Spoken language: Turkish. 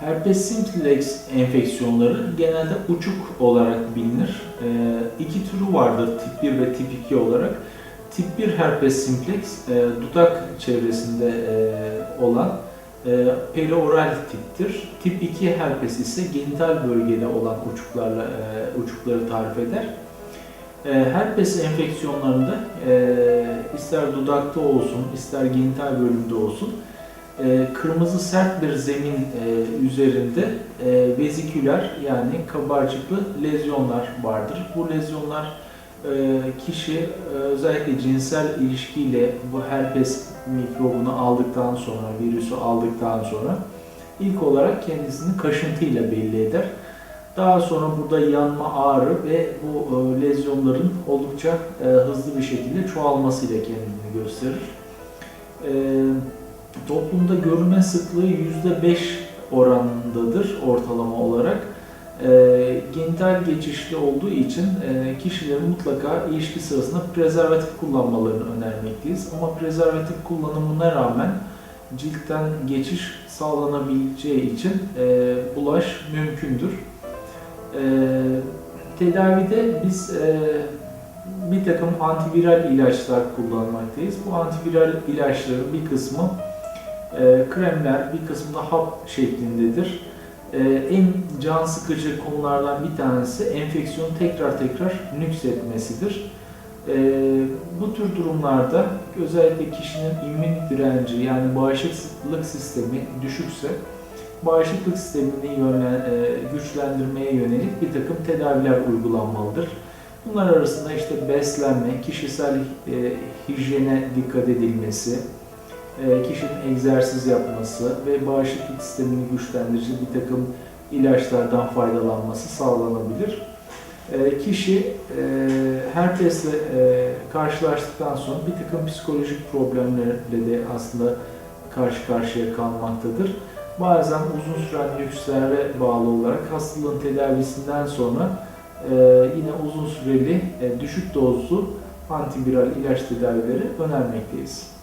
Herpes simplex enfeksiyonları genelde uçuk olarak bilinir. Ee, iki türü vardır tip 1 ve tip 2 olarak. Tip 1 herpes simplex e, dudak çevresinde e, olan e, perioral tiptir. Tip 2 herpes ise genital bölgede olan uçuklarla e, uçukları tarif eder. E, herpes enfeksiyonlarında e, ister dudakta olsun, ister genital bölümde olsun e, kırmızı sert bir zemin e, üzerinde e, veziküler yani kabarcıklı lezyonlar vardır. Bu lezyonlar e, kişi özellikle cinsel ilişkiyle bu herpes mikrobunu aldıktan sonra, virüsü aldıktan sonra ilk olarak kendisini kaşıntıyla belli eder. Daha sonra burada yanma, ağrı ve bu lezyonların oldukça hızlı bir şekilde çoğalmasıyla kendini gösterir. E, toplumda görülme sıklığı %5 oranındadır ortalama olarak. E, genital geçişli olduğu için e, kişilerin mutlaka ilişki sırasında prezervatif kullanmalarını önermekteyiz. Ama prezervatif kullanımına rağmen ciltten geçiş sağlanabileceği için e, bulaş mümkündür. E, tedavide biz e, bir takım antiviral ilaçlar kullanmaktayız. Bu antiviral ilaçların bir kısmı e, kremler, bir kısmı da hap şeklindedir. E, en can sıkıcı konulardan bir tanesi enfeksiyon tekrar tekrar nüksetmesidir. E, bu tür durumlarda özellikle kişinin immün direnci yani bağışıklık sistemi düşükse bağışıklık sistemini e, güçlendirmeye yönelik bir takım tedaviler uygulanmalıdır. Bunlar arasında işte beslenme, kişisel e, hijyene dikkat edilmesi, kişinin egzersiz yapması ve bağışıklık sistemini güçlendirici bir takım ilaçlardan faydalanması sağlanabilir. E, kişi e, herpesle e, karşılaştıktan sonra bir takım psikolojik problemlerle de aslında karşı karşıya kalmaktadır. Bazen uzun süren nükslere bağlı olarak hastalığın tedavisinden sonra e, yine uzun süreli e, düşük dozlu antiviral ilaç tedavileri önermekteyiz.